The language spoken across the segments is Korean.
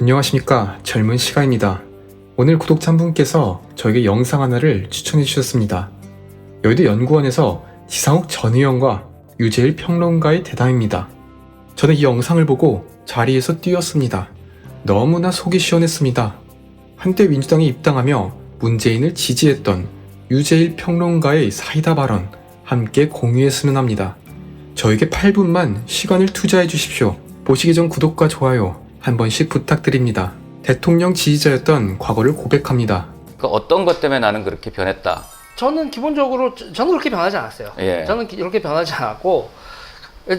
안녕하십니까 젊은 시가입니다. 오늘 구독자 한 분께서 저에게 영상 하나를 추천해 주셨습니다. 여의도 연구원에서 지상욱 전 의원과 유재일 평론가의 대담입니다. 저는 이 영상을 보고 자리에서 뛰었습니다. 너무나 속이 시원했습니다. 한때 민주당에 입당하며 문재인을 지지했던 유재일 평론가의 사이다 발언 함께 공유했으면 합니다. 저에게 8분만 시간을 투자해 주십시오. 보시기 전 구독과 좋아요 한 번씩 부탁드립니다. 대통령 지지자였던 과거를 고백합니다. 그 어떤 것 때문에 나는 그렇게 변했다. 저는 기본적으로 저- 저는 그렇게 변하지 않았어요. 예. 저는 기- 이렇게 변하지 않았고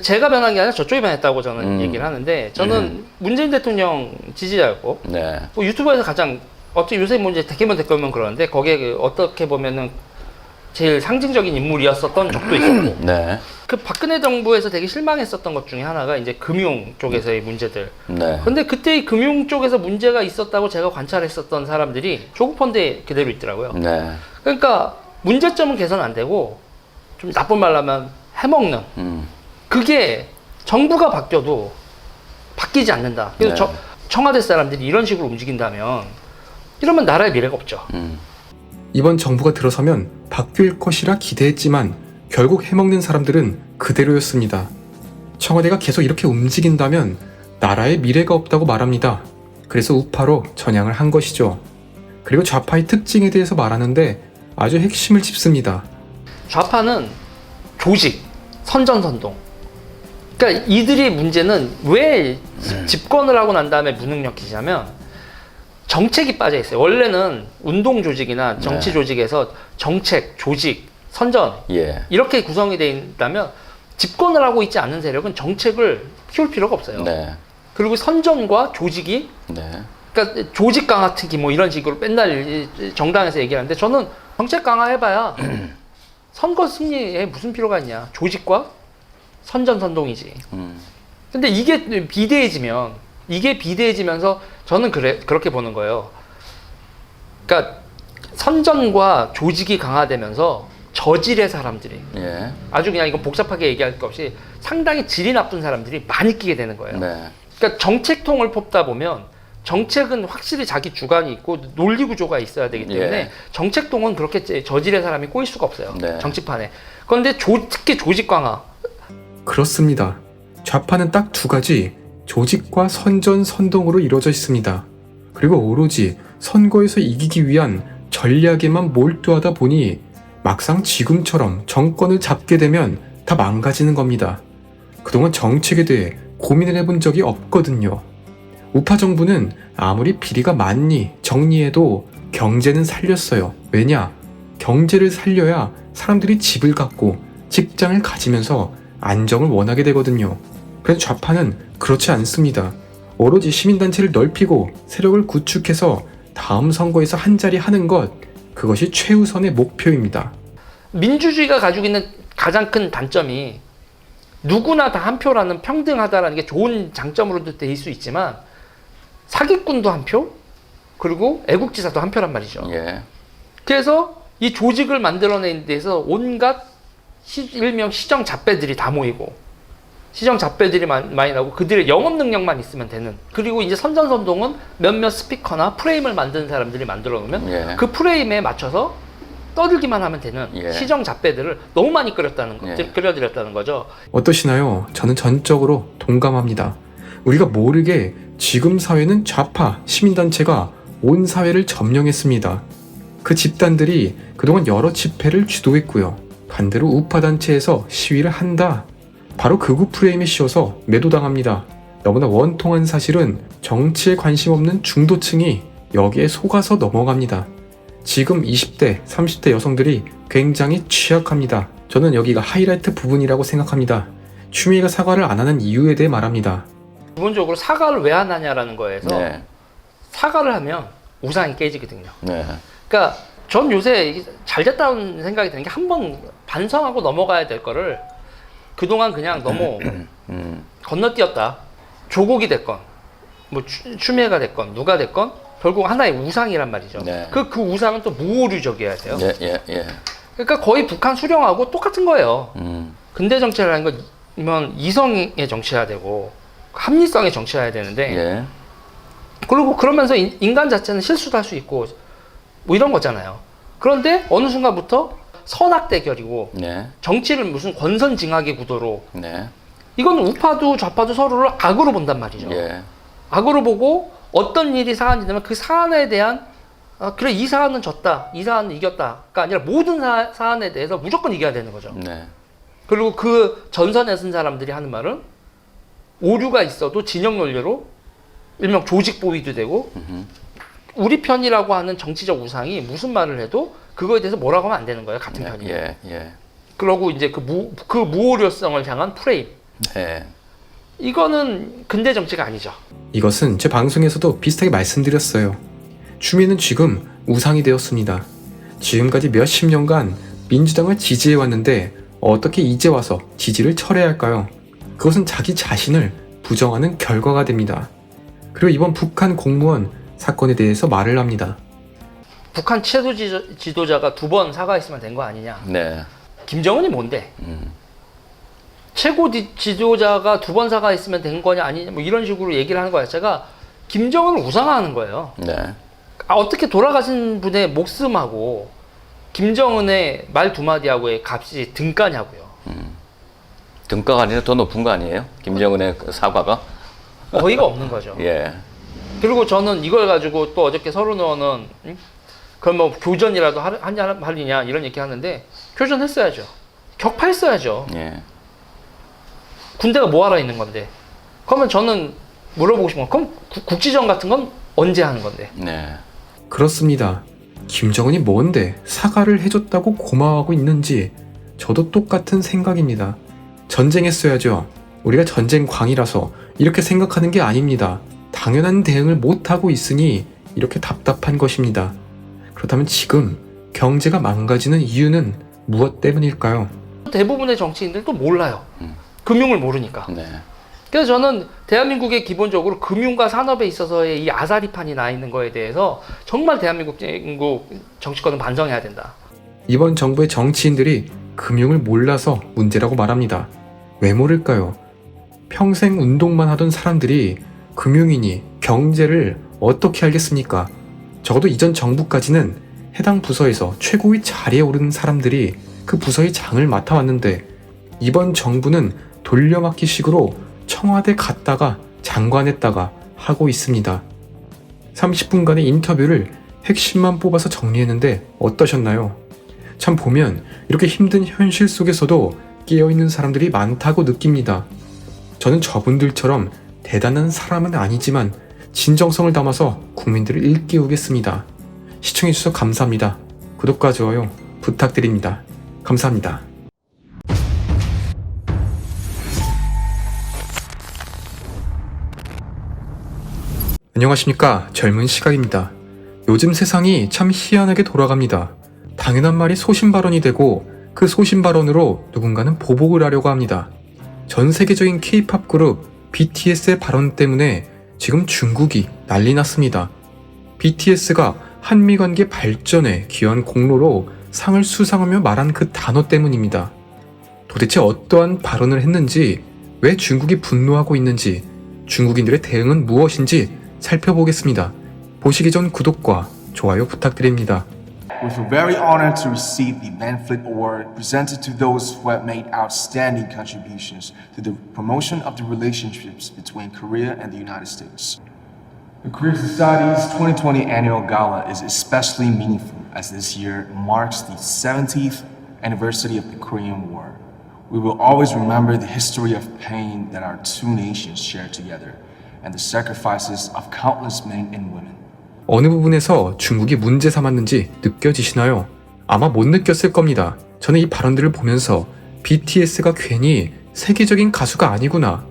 제가 변한 게 아니라 저쪽이 변했다고 저는 음. 얘기를 하는데 저는 문재인 대통령 지지자였고 네. 뭐 유튜브에서 가장 어떻게 요새 뭐 이제 대개면 대개면 그러는데 거기에 그 어떻게 보면은 제일 상징적인 인물이었었던 적도 있었고 네. 그 박근혜 정부에서 되게 실망했었던 것 중에 하나가 이제 금융 쪽에서의 문제들. 네. 근데 그때 이 금융 쪽에서 문제가 있었다고 제가 관찰했었던 사람들이 조국 펀드에 그대로 있더라고요. 네. 그러니까 문제점은 개선 안 되고 좀 나쁜 말로 하면 해먹는 음. 그게 정부가 바뀌어도 바뀌지 않는다. 그래서 네. 저- 청와대 사람들이 이런 식으로 움직인다면 이러면 나라의 미래가 없죠. 음. 이번 정부가 들어서면 바뀔 것이라 기대했지만 결국 해먹는 사람들은 그대로였습니다. 청와대가 계속 이렇게 움직인다면 나라의 미래가 없다고 말합니다. 그래서 우파로 전향을 한 것이죠. 그리고 좌파의 특징에 대해서 말하는데 아주 핵심을 짚습니다. 좌파는 조직, 선전선동. 그러니까 이들의 문제는 왜 집- 집권을 하고 난 다음에 무능력해지냐면 정책이 빠져 있어요. 원래는 운동 조직이나 정치 네. 조직에서 정책, 조직, 선전 예. 이렇게 구성이 되어 있다면 집권을 하고 있지 않은 세력은 정책을 키울 필요가 없어요. 네. 그리고 선전과 조직이 네. 그러니까 조직 강화 특기 뭐 이런 식으로 맨날 정당에서 얘기하는데 저는 정책 강화 해봐야 선거 승리에 무슨 필요가 있냐 조직과 선전 선동이지. 음. 근데 이게 비대해지면 이게 비대해지면서 저는 그래 그렇게 보는 거예요. 그러니까 선전과 조직이 강화되면서 저질의 사람들이 예. 아주 그냥 이거 복잡하게 얘기할 것 없이 상당히 질이 나쁜 사람들이 많이 끼게 되는 거예요. 네. 그러니까 정책통을 뽑다 보면 정책은 확실히 자기 주관이 있고 논리 구조가 있어야 되기 때문에 예. 정책통은 그렇게 제- 저질의 사람이 꼬일 수가 없어요. 네. 정치판에. 그런데 조, 특히 조직 강화. 그렇습니다. 좌파는 딱 두 가지 조직과 선전 선동으로 이루어져 있습니다. 그리고 오로지 선거에서 이기기 위한 전략에만 몰두하다 보니 막상 지금처럼 정권을 잡게 되면 다 망가지는 겁니다. 그동안 정책에 대해 고민을 해본 적이 없거든요. 우파 정부는 아무리 비리가 많니 정리해도 경제는 살렸어요. 왜냐? 경제를 살려야 사람들이 집을 갖고 직장을 가지면서 안정을 원하게 되거든요. 그래서 좌파는 그렇지 않습니다. 오로지 시민단체를 넓히고 세력을 구축해서 다음 선거에서 한 자리 하는 것, 그것이 최우선의 목표입니다. 민주주의가 가지고 있는 가장 큰 단점이 누구나 다 한 표라는 평등하다라는 게 좋은 장점으로도 될 수 있지만 사기꾼도 한 표, 그리고 애국지사도 한 표란 말이죠. 예. 그래서 이 조직을 만들어내는 데서 온갖 시, 일명 시정 잡배들이 다 모이고 시정 잡배들이 많- 많이 나오고 그들의 영업 능력만 있으면 되는 그리고 이제 선전선동은 몇몇 스피커나 프레임을 만드는 사람들이 만들어 놓으면 예. 그 프레임에 맞춰서 떠들기만 하면 되는 예. 시정 잡배들을 너무 많이 끓였다는 거, 예. 끓여들였다는 거죠. 어떠시나요? 저는 전적으로 동감합니다. 우리가 모르게 지금 사회는 좌파 시민단체가 온 사회를 점령했습니다. 그 집단들이 그동안 여러 집회를 주도했고요. 반대로 우파 단체에서 시위를 한다. 바로 극우 프레임에 씌워서 매도당합니다. 너무나 원통한 사실은 정치에 관심 없는 중도층이 여기에 속아서 넘어갑니다. 지금 20대, 30대 여성들이 굉장히 취약합니다. 저는 여기가 하이라이트 부분이라고 생각합니다. 추미애가 사과를 안 하는 이유에 대해 말합니다. 기본적으로 사과를 왜 안 하냐라는 거에서 네. 사과를 하면 우상이 깨지거든요. 네. 그러니까 전 요새 잘 됐다는 생각이 드는 게 한 번 반성하고 넘어가야 될 거를 그동안 그냥 너무 음. 건너뛰었다. 조국이 됐건 뭐 추- 추미애가 됐건 누가 됐건 결국 하나의 우상이란 말이죠. 네. 그, 그 우상은 또 무오류적이어야 돼요. 예, 예, 예. 그러니까 거의 북한 수령하고 똑같은 거예요. 음. 근대 정치라는 건 이성의 정치해야 되고 합리성의 정치해야 되는데 예. 그리고 그러면서 인, 인간 자체는 실수도 할 수 있고 뭐 이런 거잖아요. 그런데 어느 순간부터 선악 대결이고 네. 정치를 무슨 권선 징악의 구도로 네. 이건 우파도 좌파도 서로를 악으로 본단 말이죠. 예. 악으로 보고 어떤 일이 사안이 되면 그 사안에 대한 아, 그래 이 사안은 졌다 이 사안은 이겼다가 아니라 모든 사, 사안에 대해서 무조건 이겨야 되는 거죠. 네. 그리고 그 전선에 쓴 사람들이 하는 말은 오류가 있어도 진영 논리로 일명 조직 보위도 되고 음흠. 우리 편이라고 하는 정치적 우상이 무슨 말을 해도 그거에 대해서 뭐라고 하면 안 되는 거예요 같은 네. 편이. 예. 예. 그러고 이제 그 무 그 무오류성을 향한 프레임 네. 이거는 근대 정치가 아니죠. 이것은 제 방송에서도 비슷하게 말씀드렸어요. 추미애는 지금 우상이 되었습니다. 지금까지 몇십 년간 민주당을 지지해왔는데 어떻게 이제 와서 지지를 철회할까요? 그것은 자기 자신을 부정하는 결과가 됩니다. 그리고 이번 북한 공무원 사건에 대해서 말을 합니다. 북한 최소 지도- 지도자 가 두 번 사과했으면 된 거 아니냐. 네. 김정은이 뭔데? 음. 최고 지, 지도자가 두 번 사과했으면 된 거냐 아니냐 뭐 이런 식으로 얘기를 하는 거 자체가 김정은을 우상화하는 거예요. 네. 아, 어떻게 돌아가신 분의 목숨하고 김정은의 말 두 마디하고의 값이 등가냐고요. 등가가 아니라 더 높은 거 아니에요? 김정은의 그 사과가? 어이가 없는 거죠. 예. 그리고 저는 이걸 가지고 또 어저께 서른 의원은 응? 그럼 뭐 교전이라도 하- 하냐 말이냐 이런 얘기 하는데 교전했어야죠. 격파했어야죠. 예. 군대가 뭐하러 있는 건데. 그러면 저는 물어보고 싶은 건 그럼 구- 국지전 같은 건 언제 하는 건데? 네. 그렇습니다. 김정은이 뭔데 사과를 해줬다고 고마워하고 있는지 저도 똑같은 생각입니다. 전쟁했어야죠. 우리가 전쟁광이라서 이렇게 생각하는 게 아닙니다. 당연한 대응을 못하고 있으니 이렇게 답답한 것입니다. 그렇다면 지금 경제가 망가지는 이유는 무엇 때문일까요? 대부분의 정치인들도 몰라요. 음. 금융을 모르니까. 네. 그래서 저는 대한민국의 기본적으로 금융과 산업에 있어서의 이 아사리판이 나 있는 거에 대해서 정말 대한민국 정치권은 반성해야 된다. 이번 정부의 정치인들이 금융을 몰라서 문제라고 말합니다. 왜 모를까요? 평생 운동만 하던 사람들이 금융이니 경제를 어떻게 알겠습니까? 적어도 이전 정부까지는 해당 부서에서 최고의 자리에 오른 사람들이 그 부서의 장을 맡아왔는데 이번 정부는 돌려막기 식으로 청와대 갔다가 장관했다가 하고 있습니다. 30분간의 인터뷰를 핵심만 뽑아서 정리했는데 어떠셨나요? 참 보면 이렇게 힘든 현실 속에서도 깨어있는 사람들이 많다고 느낍니다. 저는 저분들처럼 대단한 사람은 아니지만 진정성을 담아서 국민들을 일깨우겠습니다. 시청해주셔서 감사합니다. 구독과 좋아요 부탁드립니다. 감사합니다. 안녕하십니까. 젊은 시각입니다. 요즘 세상이 참 희한하게 돌아갑니다. 당연한 말이 소신 발언이 되고 그 소신 발언으로 누군가는 보복을 하려고 합니다. 전 세계적인 K-팝 그룹 BTS의 발언 때문에 지금 중국이 난리 났습니다. BTS가 한미 관계 발전에 기여한 공로로 상을 수상하며 말한 그 단어 때문입니다. 도대체 어떠한 발언을 했는지, 왜 중국이 분노하고 있는지, 중국인들의 대응은 무엇인지 살펴보겠습니다. 보시기 전 구독과 좋아요 부탁드립니다. We feel very honored to receive the Manfred Award presented to those who have made outstanding contributions to the promotion of the relationships between Korea and the United States. The Korea Society's 2020 annual gala is especially meaningful as this year marks the 70th anniversary of the Korean War. We will always remember the history of pain that our two nations shared together and the sacrifices of countless men and women. 어느 부분에서 중국이 문제 삼았는지 느껴지시나요? 아마 못 느꼈을 겁니다. 저는 이 발언들을 보면서 BTS가 괜히 세계적인 가수가 아니구나.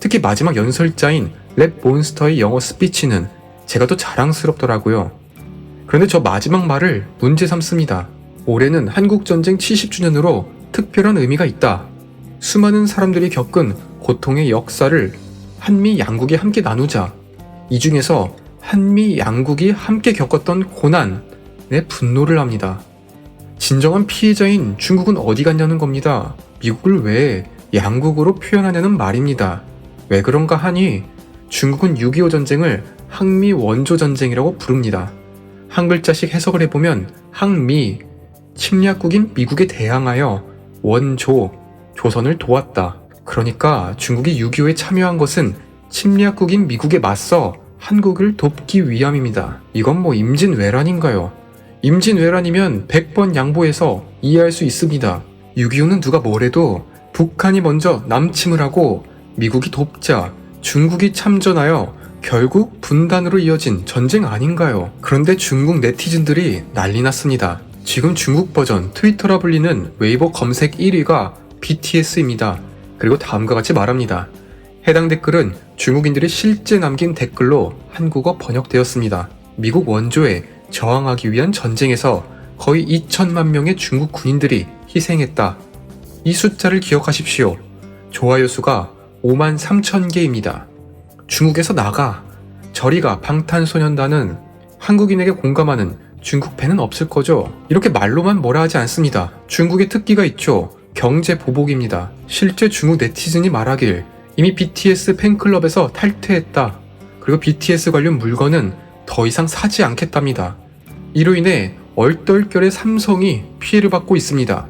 특히 마지막 연설자인 랩 몬스터의 영어 스피치는 제가 더 자랑스럽더라고요. 그런데 저 마지막 말을 문제 삼습니다. 올해는 한국전쟁 70주년으로 특별한 의미가 있다. 수많은 사람들이 겪은 고통의 역사를 한미 양국이 함께 나누자. 이 중에서 한미 양국이 함께 겪었던 고난에 분노를 합니다. 진정한 피해자인 중국은 어디 갔냐는 겁니다. 미국을 왜 양국으로 표현하냐는 말입니다. 왜 그런가 하니 중국은 6.25 전쟁을 항미 원조 전쟁이라고 부릅니다. 한 글자씩 해석을 해보면 항미, 침략국인 미국에 대항하여 원조, 조선을 도왔다. 그러니까 중국이 6.25에 참여한 것은 침략국인 미국에 맞서 한국을 돕기 위함입니다. 이건 뭐 임진왜란인가요? 임진왜란이면 100번 양보해서 이해할 수 있습니다. 6.25는 누가 뭐래도 북한이 먼저 남침을 하고 미국이 돕자 중국이 참전하여 결국 분단으로 이어진 전쟁 아닌가요? 그런데 중국 네티즌들이 난리 났습니다. 지금 중국 버전 트위터라 불리는 웨이보 검색 1위가 BTS입니다. 그리고 다음과 같이 말합니다. 해당 댓글은 중국인들이 실제 남긴 댓글로 한국어 번역되었습니다. 미국 원조에 저항하기 위한 전쟁에서 거의 2천만 명의 중국 군인들이 희생했다. 이 숫자를 기억하십시오. 좋아요 수가 5만 3천 개입니다. 중국에서 나가. 저리가 방탄소년단은 한국인에게 공감하는 중국 팬은 없을 거죠. 이렇게 말로만 뭐라 하지 않습니다. 중국의 특기가 있죠. 경제 보복입니다. 실제 중국 네티즌이 말하길 이미 BTS 팬클럽에서 탈퇴했다. 그리고 BTS 관련 물건은 더 이상 사지 않겠답니다. 이로 인해 얼떨결에 삼성이 피해를 받고 있습니다.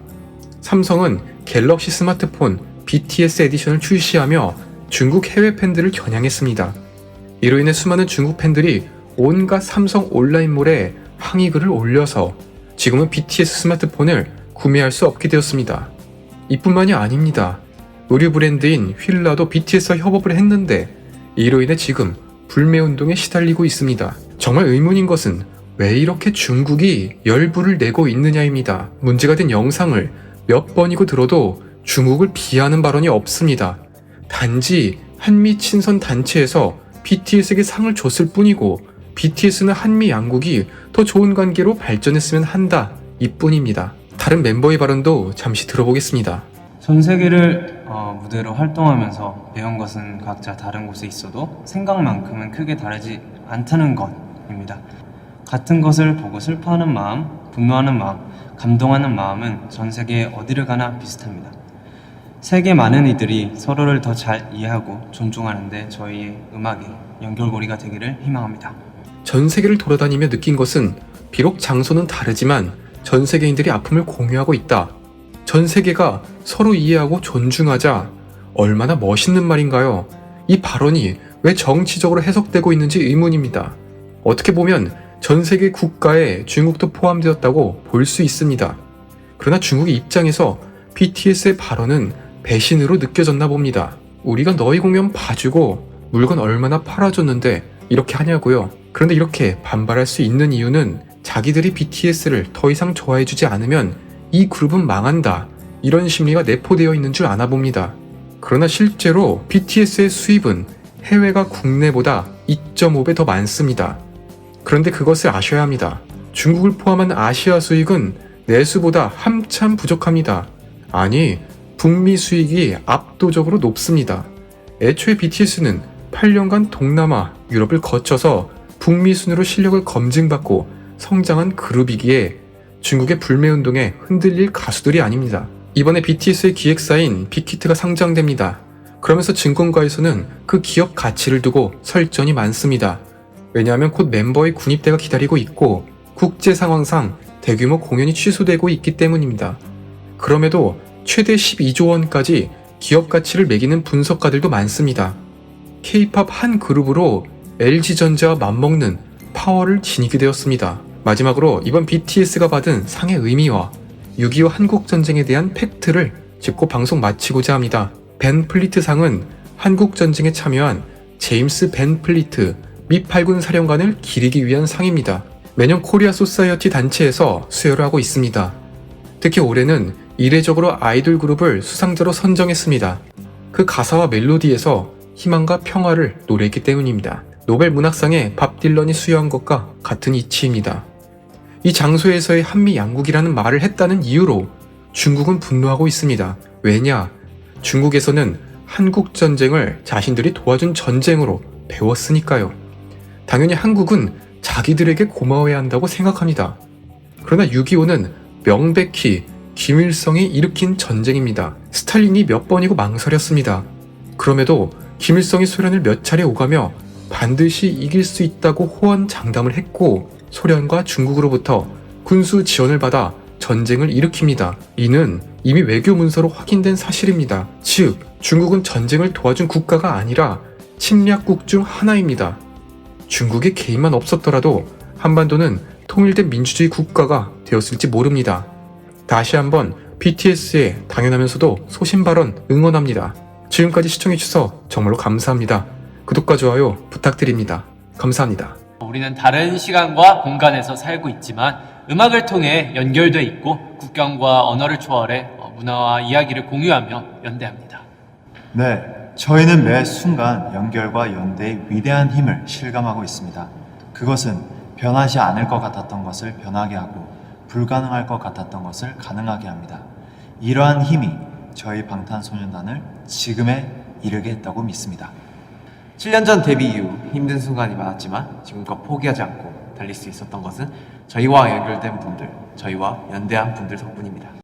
삼성은 갤럭시 스마트폰 BTS 에디션을 출시하며 중국 해외 팬들을 겨냥했습니다. 이로 인해 수많은 중국 팬들이 온갖 삼성 온라인몰에 항의글을 올려서 지금은 BTS 스마트폰을 구매할 수 없게 되었습니다. 이뿐만이 아닙니다. 의류 브랜드인 휠라도 BTS와 협업을 했는데 이로 인해 지금 불매운동에 시달리고 있습니다. 정말 의문인 것은 왜 이렇게 중국이 열불을 내고 있느냐입니다. 문제가 된 영상을 몇 번이고 들어도 중국을 비하하는 발언이 없습니다. 단지 한미 친선 단체에서 BTS에게 상을 줬을 뿐이고 BTS는 한미 양국이 더 좋은 관계로 발전했으면 한다 이뿐입니다. 다른 멤버의 발언도 잠시 들어보겠습니다. 전 세계를 어, 무대로 활동하면서 배운 것은 각자 다른 곳에 있어도 생각만큼은 크게 다르지 않다는 것입니다. 같은 것을 보고 슬퍼하는 마음, 분노하는 마음, 감동하는 마음은 전 세계 어디를 가나 비슷합니다. 세계 많은 이들이 서로를 더 잘 이해하고 존중하는데 저희의 음악이 연결고리가 되기를 희망합니다. 전 세계를 돌아다니며 느낀 것은 비록 장소는 다르지만 전 세계인들이 아픔을 공유하고 있다. 전 세계가 서로 이해하고 존중하자 얼마나 멋있는 말인가요? 이 발언이 왜 정치적으로 해석되고 있는지 의문입니다. 어떻게 보면 전 세계 국가에 중국도 포함되었다고 볼 수 있습니다. 그러나 중국의 입장에서 BTS의 발언은 배신으로 느껴졌나 봅니다. 우리가 너희 공연 봐주고 물건 얼마나 팔아줬는데 이렇게 하냐고요. 그런데 이렇게 반발할 수 있는 이유는 자기들이 BTS를 더 이상 좋아해주지 않으면 이 그룹은 망한다. 이런 심리가 내포되어 있는 줄 아나 봅니다. 그러나 실제로 BTS의 수입은 해외가 국내보다 2.5배 더 많습니다. 그런데 그것을 아셔야 합니다. 중국을 포함한 아시아 수익은 내수보다 한참 부족합니다. 아니, 북미 수익이 압도적으로 높습니다. 애초에 BTS는 8년간 동남아, 유럽을 거쳐서 북미 순으로 실력을 검증받고 성장한 그룹이기에 중국의 불매운동에 흔들릴 가수들이 아닙니다. 이번에 BTS의 기획사인 빅히트가 상장됩니다. 그러면서 증권가에서는 그 기업 가치를 두고 설전이 많습니다. 왜냐하면 곧 멤버의 군입대가 기다리고 있고 국제 상황상 대규모 공연이 취소되고 있기 때문입니다. 그럼에도 최대 12조 원까지 기업 가치를 매기는 분석가들도 많습니다. K-팝 한 그룹으로 LG전자와 맞먹는 파워를 지니게 되었습니다. 마지막으로 이번 BTS가 받은 상의 의미와 6.25 한국전쟁에 대한 팩트를 짚고 방송 마치고자 합니다. 벤 플리트 상은 한국전쟁에 참여한 제임스 벤 플리트 미 8군 사령관을 기리기 위한 상입니다. 매년 코리아 소사이어티 단체에서 수여를 하고 있습니다. 특히 올해는 이례적으로 아이돌 그룹을 수상자로 선정했습니다. 그 가사와 멜로디에서 희망과 평화를 노래했기 때문입니다. 노벨 문학상에 밥 딜런이 수여한 것과 같은 이치입니다. 이 장소에서의 한미 양국이라는 말을 했다는 이유로 중국은 분노하고 있습니다. 왜냐? 중국에서는 한국 전쟁을 자신들이 도와준 전쟁으로 배웠으니까요. 당연히 한국은 자기들에게 고마워해야 한다고 생각합니다. 그러나 6.25는 명백히 김일성이 일으킨 전쟁입니다. 스탈린이 몇 번이고 망설였습니다. 그럼에도 김일성이 소련을 몇 차례 오가며 반드시 이길 수 있다고 호언 장담을 했고 소련과 중국으로부터 군수 지원을 받아 전쟁을 일으킵니다. 이는 이미 외교 문서로 확인된 사실입니다. 즉, 중국은 전쟁을 도와준 국가가 아니라 침략국 중 하나입니다. 중국의 개입만 없었더라도 한반도는 통일된 민주주의 국가가 되었을지 모릅니다. 다시 한번 BTS의 당연하면서도 소신 발언 응원합니다. 지금까지 시청해주셔서 정말로 감사합니다. 구독과 좋아요 부탁드립니다. 감사합니다. 우리는 다른 시간과 공간에서 살고 있지만 음악을 통해 연결돼 있고 국경과 언어를 초월해 어, 문화와 이야기를 공유하며 연대합니다. 네, 저희는 매 순간 연결과 연대의 위대한 힘을 실감하고 있습니다. 그것은 변하지 않을 것 같았던 것을 변하게 하고 불가능할 것 같았던 것을 가능하게 합니다. 이러한 힘이 저희 방탄소년단을 지금에 이르게 했다고 믿습니다. 7년 전 데뷔 이후 힘든 순간이 많았지만 지금껏 포기하지 않고 달릴 수 있었던 것은 저희와 연결된 분들, 저희와 연대한 분들 덕분입니다.